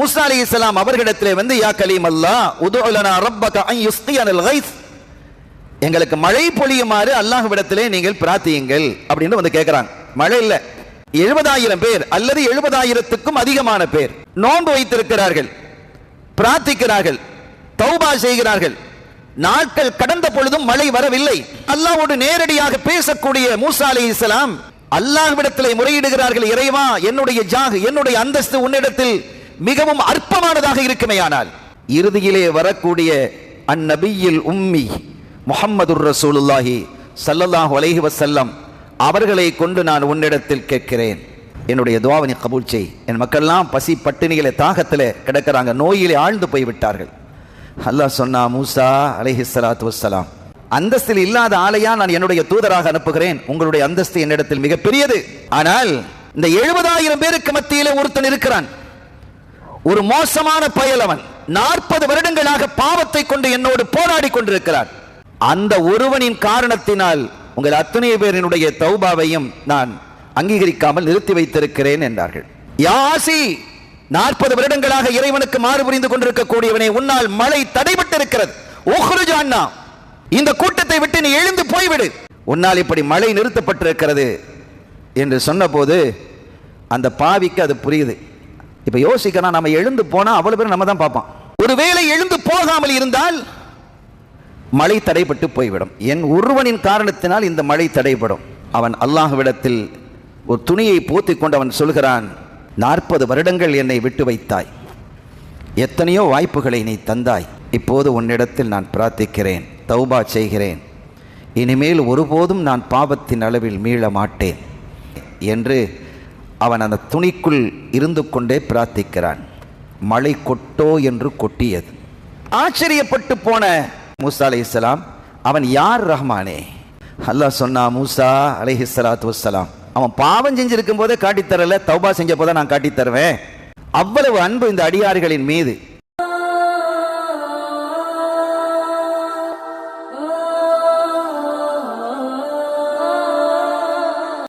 மூசா அலி இஸ்லாம் அவர்களிடத்திலே வந்து யா கலீம் அல்லா உதுலனா ரப்பக அன் யுஸ்கியனல் கைஸ். எங்களுக்கு மழை பொழியுமாறு அல்லாஹ்விடத்திலே நீங்கள் பிரார்த்தியுங்கள் அப்படின்னு வந்து கேட்கிறாங்க மழை இல்லை. எழுபதாயிரம் பேர் அல்லது எழுபதாயிரத்துக்கும் அதிகமான பேர் நோன்பு வைத்திருக்கிறார்கள் பிரார்த்திக்கிறார்கள் தௌபா செய்கிறார்கள். நாட்கள் கடந்த பொழுதும் மழை வரவில்லை. அல்லாஹ்வோடு நேரடியாக பேசக்கூடிய மூசா அலி இஸ்லாம் அல்லாஹ்விடத்திலே முறையிடுகிறார்கள் இறைவா என்னுடைய ஜாகு என்னுடைய அந்தஸ்து உன்னிடத்தில் மிகவும் அற்பமானதாக இருக்குமேயானால் இறுதியிலே வரக்கூடிய அந்நபியில் உம்மி முகம்மது ரசூலுல்லாஹி சல்லல்லாஹு அலைஹி வசல்லம் அவர்களை கொண்டு நான் உன்னிடத்தில் கேட்கிறேன். என்னுடைய துவாவனை கபூல் செய். என் மக்கள்லாம் பசி பட்டினியில தாகத்தில் கிடக்கிறாங்க. நோயிலே ஆழ்ந்து போய் விட்டார்கள் அல்லாஹ் சொன்னா மூசா அலைஹி சலாத்து வசலாம் அந்தஸ்தில் இல்லாத ஆலையா நான் என்னுடைய தூதராக அனுப்புகிறேன். உங்களுடைய அந்தஸ்து என்னிடத்தில் மிகப்பெரியது. ஆனால் இந்த எழுபதாயிரம் பேருக்கு மத்தியிலே ஒருத்தன் இருக்கிறான். ஒரு மோசமான பயலவன் நாற்பது வருடங்களாக பாவத்தை கொண்டு என்னோடு போராடி கொண்டிருக்கிறார் அந்த ஒருவனின் காரணத்தினால் உங்கள் அத்தனை பேரினுடைய தௌபாவையும் நான் அங்கீகரிக்காமல் நிறுத்தி வைத்திருக்கிறேன் என்றார்கள். யாசி நாற்பது வருடங்களாக இறைவனுக்கு மாறு புரிந்து கொண்டிருக்கக்கூடியவனே உன்னால் மழை தடைபட்டிருக்கிறது. அண்ணா இந்த கூட்டத்தை விட்டு நீ எழுந்து போய்விடு. உன்னால் இப்படி மழை நிறுத்தப்பட்டிருக்கிறது என்று சொன்னபோது அந்த பாவிக்கு அது புரியுது. இப்ப யோசிக்கணும் நம்ம எழுந்து போனா அவ்வளவு பேர் நம்ம தான் பார்ப்பான். ஒருவேளை எழுந்து போகாமல் இருந்தால் மழை தடைப்பட்டு போய்விடும். என் ஒருவனின் காரணத்தினால் இந்த மழை தடைப்படும் அவன் அல்லாஹ்விடத்தில் ஒரு துணியை போத்தி கொண்டு அவன் சொல்கிறான் நாற்பது வருடங்கள் என்னை விட்டு வைத்தாய். எத்தனையோ வாய்ப்புகளை நீ தந்தாய். இப்போது உன்னிடத்தில் நான் பிரார்த்திக்கிறேன் தௌபா செய்கிறேன். இனிமேல் ஒருபோதும் நான் பாவத்தின் அளவில் மீள மாட்டேன். என்று அவன் அந்த துணிக்குள் இருந்து கொண்டே பிரார்த்திக்கிறான். மழை கொட்டோ என்று கொட்டியது. ஆச்சரியப்பட்டு போன மூசா அலி இஸ்லாம் அவன் யார் ரஹ்மானே? அல்லாஹ் சொன்னா மூசா அலைஹி ஸலாத்து வசலாம் அவன் பாவம் செஞ்சிருக்கும் போதே காட்டித்தரல தௌபா செஞ்ச போதை நான் காட்டித் தருவேன் அவ்வளவு அன்பு இந்த அடியார்களின் மீது.